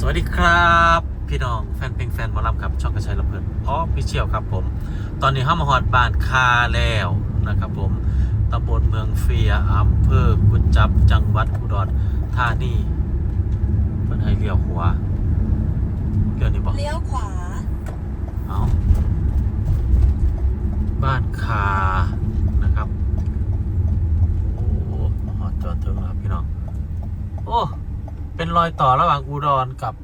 สวัสดีครับ พี่น้องแฟนเพลงแฟนหมอลำครับช่องกระชัยลำเพลินอ๋อพี่เชี่ยวครับผม ตอนนี้ห้ามาหอดบ้านคาแล้วนะครับผมตำบลเมืองเฟียอำเภอกุจจับจังหวัดอุดรธานีเป็นให้เลี้ยวขวาเลี้ยวนี่บอกเลี้ยวขวาเอาบ้านคานะครับโอ้หอดจอดถึงแล้วครับพี่น้องโอ้ เป็นรอยต่อระหว่างอุดรกับ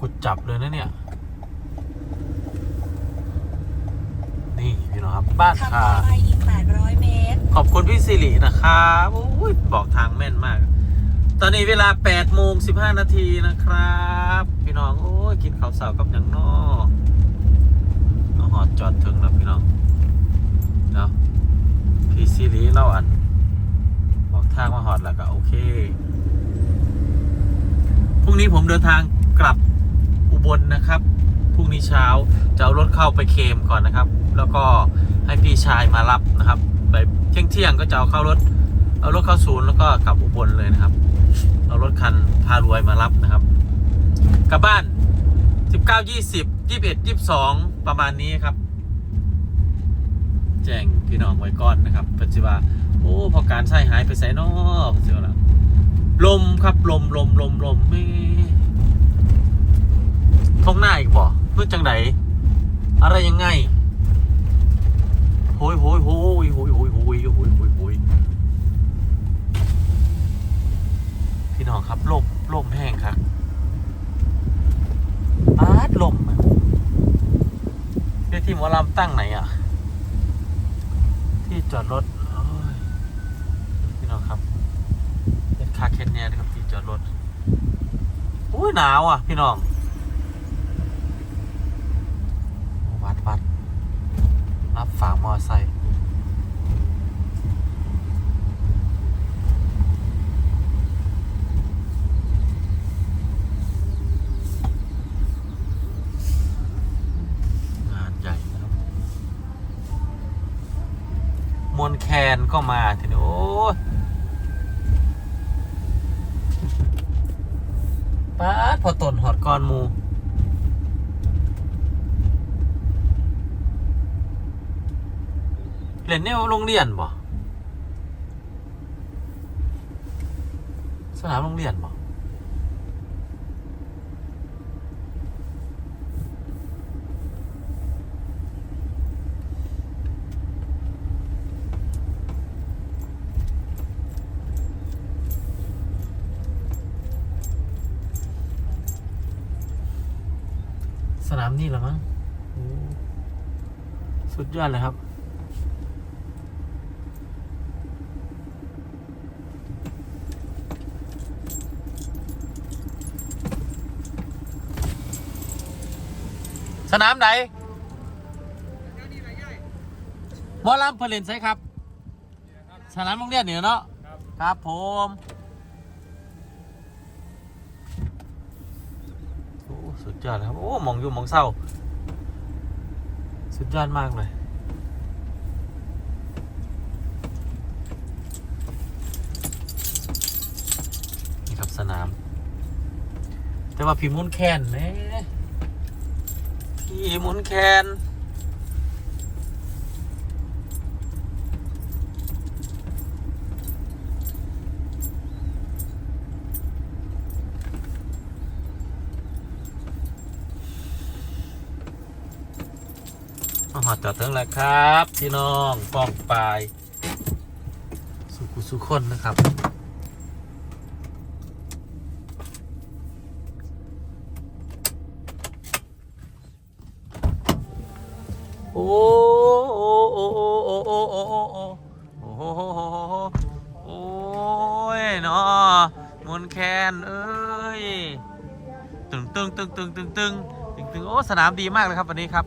กุดจับเลยนะเนี่ย นี่พี่น้องครับบ้านขับคาต่อไปอีก 800 เมตร ขอบคุณพี่สิรินะครับโอ้ยบอกทางแม่นมาก ตอนนี้เวลา8โมง15 นาทีนะครับ พี่น้อง โอ้ย กินข้าวสาวกับหยังนอเอาหอดจอดถึงแล้วพี่น้องเนาะพี่สิริเล่าอัน บอกทางมาหอดแล้วก็โอเคพ รุ่งนี้ผมเดินทางกลับอุบลนะครับพรุ่งนี้เช้าจะเอารถเข้าไปเคมก่อนนะครับ แล้วก็ให้พี่ชายมารับนะครับไปเที่ยงเที่ยงก็จะเอาเข้ารถ เอารถเข้าศูนย์แล้วก็กลับอุบลเลยนะครับ เอารถคันพารวยมารับนะครับ กลับบ้าน 19 20 21 22 ประมาณนี้ครับ แจ้งพี่น้องไว้ก่อนนะครับปัจจุบันโอ้พอการใช้หายไปใส่นอกเสียแล้ว ลมครับลมลมลมลมไม่ท้องหน้าอีกบ่เพื่อจังไหนอะไรยังไงโหยโหยโหยโหยโหยโหยโหยโหยโหยพี่น้องครับลมลมแห้งครับปาดลมอะเรียกที่หมอลำตั้งไหนอะ ที่จอดรถโอ้ยพี่น้องครับเป็น คาเคนเนี่ยนะครับที่จอดรถอุ้ยหนาวอะ พี่น้อง วัดวัดรับฝากมอไซค์งานใหญ่นะครับมวลแคนก็มาทีนี้โอ้ย ป้าดพอตนหอดก้อนมูเล่นแนวโรงเรียนบ่สนามโรงเรียนบ่สนามนี่เหรอมั้งสุดยอดเลยครับ สนามไหนบอลลัมเพลินใช่ครับ สนามโรงเรียนเหนี่ยเนาะครับผม โอ้ สุดยอดครับ โอ้มองอยู่มองเศร้า สุดยอดมากเลย นี่ครับสนาม แต่ว่าพี่มุนแคนเน่พี่มุนแคน มาหอดจอดถึงแล้วครับ พี่น้องป้องปลาย สุขุสุขคนนะครับ โอ้โอ้โอ้โอ้โอ้โอ้โอ้โอ้โอ้โอ้โอ้โอ้ยเนาะมนแคนเอ้ยตึงตึงตึงตึงตึงตึงตึงตึงโอ้สนามดีมากเลยครับวันนี้ครับ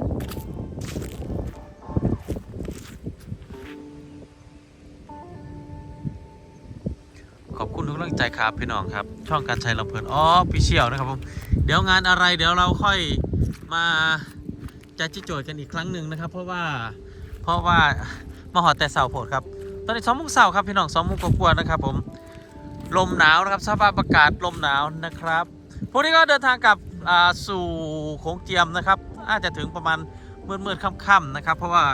ใจครับพี่น้องครับ ช่องการใชัยลำเพลินอ๋อพี่เชี่ยวนะครับผมเดี๋ยวงานอะไรเดี๋ยวเราค่อยมาจะจิโจทย์กันอีกครั้งหนึ่งนะครับ เพราะว่าเพราะว่ามาหอแต่เสาโพดครับ ตอนนี้สองโมงเสาร์ครับพี่น้องสองโมงกว่าๆนะครับ ผมลมหนาวนะครับสภาพอากาศลมหนาวนะครับพวกนี้ก็เดินทางกลับสู่โขงเจียมนะครับอาจจะถึงประมาณมืดๆค่ำๆนะครับ เพราะว่า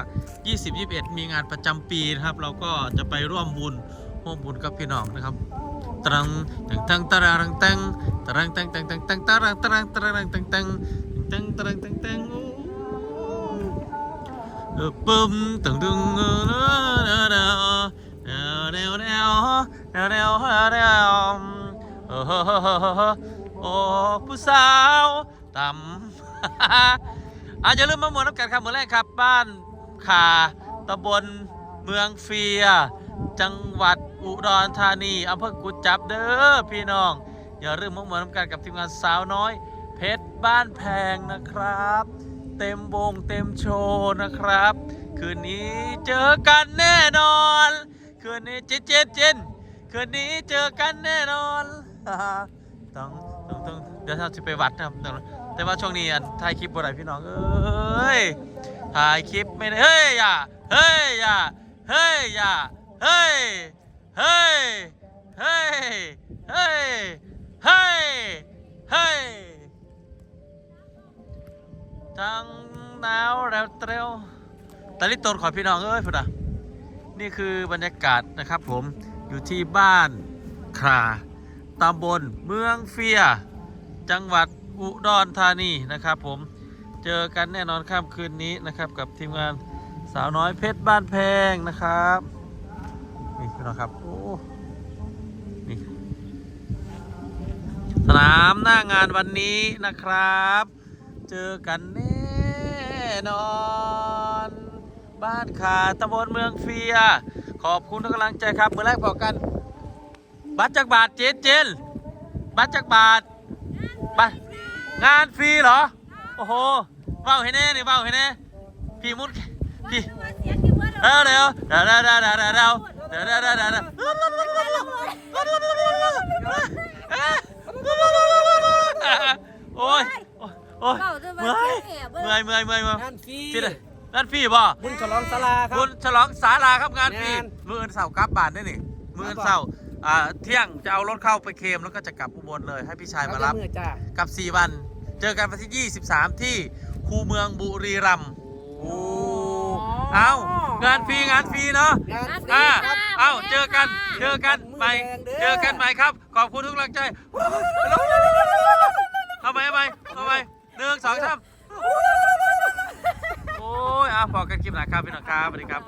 20-21 มีงานประจำปีนะครับ เราก็จะไปร่วมบุญร่วมบุญกับพี่น้องนะครับ ตรังตังตังตรังตังตรังตังตังตังตังตรังตรังตรังตังตังตังตรังตังตังปึ้มตังดึงเดาเดาเดาเดาเดาเดาโอ้ผู้สาวต่ำอาจจะลืมมาหมดน้ำกันครับเมื่อแรกครับ บ้านขาตำบลเมืองเฟีย จังหวัด อุดรธานีอำเภอกุดจับเด้อพี่น้อง อย่าลืมมาหมวดน้ำกันกับทีมงานสาวน้อย เพชรบ้านแพงนะครับ เต็มวงเต็มโชว์นะครับ คืนนี้เจอกันแน่นอน คืนนี้เจนเจนเจนคืนนี้เจอกันแน่นอนต้องต้องต้องเดี๋ยวเราจะไปวัดนะครับแต่ว่าช่วงนี้ถ่ายคลิปบ่ได้พี่น้องเอ้ยถ่ายคลิปไม่ได้เฮ้ยอย่าเฮ้ยอย่าเฮ้ยอย่าเฮ้ย เฮ้ย เฮ้ย เฮ้ย เฮ้ย เฮ้ยทั้งหนาวแล้วเตรวตะลิตนขอพี่น้องเอ้ยพุ่นอะนี่คือบรรยากาศนะครับผมอยู่ที่บ้านคราตำบลเมืองเฟีย จังหวัดอุดรธานีนะครับผมเจอกันแน่นอนค่ำคืนนี้นะครับกับทีมงานสาวน้อยเพชรบ้านแพงนะครับ พี่น้องครับ โอ้ นี่ สนามหน้างานวันนี้นะครับ เจอกันแน่นอน บ้านขาตำบลเมืองเฟีย ขอบคุณทุกกำลังใจครับเมื่อแรกบอกกัน บัตรจักบาทเจนเจนบัตรจักบาทไปงานฟรีเหรอ โอ้โหเบ้าให้แน่นี่เบ้าให้แน่พี่มุดพี่เร็วเร็วเร็วเร็วเร็ว เดี๋ยวเดี๋ยวเดี๋ยวเดี๋ยวเดี๋ยวโอ้ยโอ้ยเมื่อยเมื่อยเมื่อยเมื่อยเมื่อยงานฟรีที่ไยนนั่นฟรีบ่บุญฉลองศาลาครับบุญฉลองสาลาครับงานพีเามื่อเสาร์กลับบ้านได้นี่มื่อเสาร์อ่าเที่ยงจะเอารถเข้าไปเคมแล้วก็จะกลับอุบลเลยให้พี่ชายมารับ เอเมื่กับ 4 วัน เจอกันวันที่ 23 ที่ คูเมืองบุรีรัมย์ เอางานฟรีงานฟรีเนาะงานฟรีอ่าครับ เอาเจอกัน เจอกันใหม่มือแดงเด้อเจอกันใหม่ครับ ขอบคุณทุกกำลังใจเข้าไปเข้าไปเข้าไปหนึ่งสองสามโอ้ยอะพอกันคลิปหนาครับพี่น้องครับสวัสดีครับ